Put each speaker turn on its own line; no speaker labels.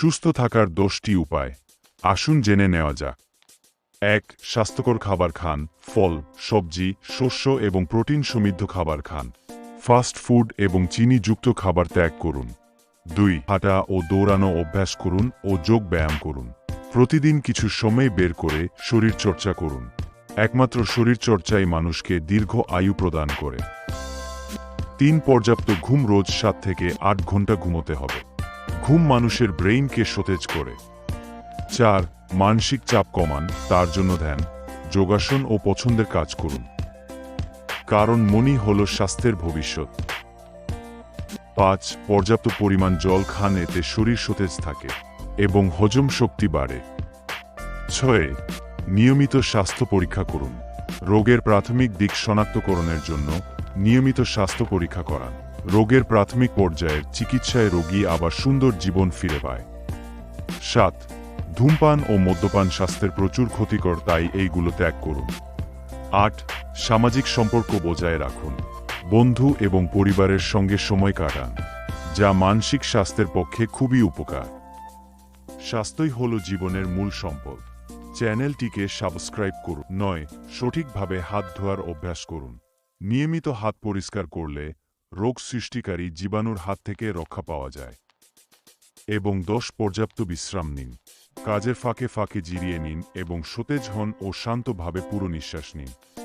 সুস্থ থাকার দশটি উপায়। আসুন জেনে নেওয়া যাক। এক, স্বাস্থ্যকর খাবার খান, ফল, সবজি, শস্য এবং প্রোটিন সমৃদ্ধ খাবার খান। ফাস্ট ফুড এবং চিনিযুক্ত খাবার ত্যাগ করুন। দুই, হাঁটা ও দৌড়ানো অভ্যাস করুন ও যোগ ব্যায়াম করুন। প্রতিদিন কিছু সময় বের করে শরীর চর্চা করুন। একমাত্র শরীর চর্চাই মানুষকে দীর্ঘ আয়ু প্রদান করে। তিন, পর্যাপ্ত ঘুম রোজ সাত থেকে আট ঘণ্টা ঘুমোতে হবে। ঘুম মানুষের ব্রেইনকে সতেজ করে। চার, মানসিক চাপ কমান, তার জন্য ধ্যান, যোগাসন ও পছন্দের কাজ করুন। কারণ মনই হল স্বাস্থ্যের ভবিষ্যৎ। পাঁচ, পর্যাপ্ত পরিমাণ জল খান, এতে শরীর সতেজ থাকে এবং হজম শক্তি বাড়ে। ছয়, নিয়মিত স্বাস্থ্য পরীক্ষা করুন। রোগের প্রাথমিক দিক শনাক্তকরণের জন্য নিয়মিত স্বাস্থ্য পরীক্ষা করান। রোগের প্রাথমিক পর্যায়ের চিকিৎসায় রোগী আবার সুন্দর জীবন ফিরে পায়। সাত, ধূমপান ও মদ্যপান স্বাস্থ্যের প্রচুর ক্ষতিকর, তাই এইগুলো ত্যাগ করুন। আট, সামাজিক সম্পর্ক বজায় রাখুন। বন্ধু এবং পরিবারের সঙ্গে সময় কাটান, যা মানসিক স্বাস্থ্যের পক্ষে খুবই উপকার। স্বাস্থ্যই হল জীবনের মূল সম্পদ। চ্যানেলটিকে সাবস্ক্রাইব করুন। নয়, সঠিকভাবে হাত ধোয়ার অভ্যাস করুন। নিয়মিত হাত পরিষ্কার করলে রোগ সৃষ্টিকারী জীবাণুর হাত থেকে রক্ষা পাওয়া যায়। এবং দশ পর্যাপ্ত বিশ্রাম নিন। কাজের ফাঁকে ফাঁকে জিরিয়ে নিন এবং সতেজ হন ও শান্তভাবে পুরো নিঃশ্বাস নিন।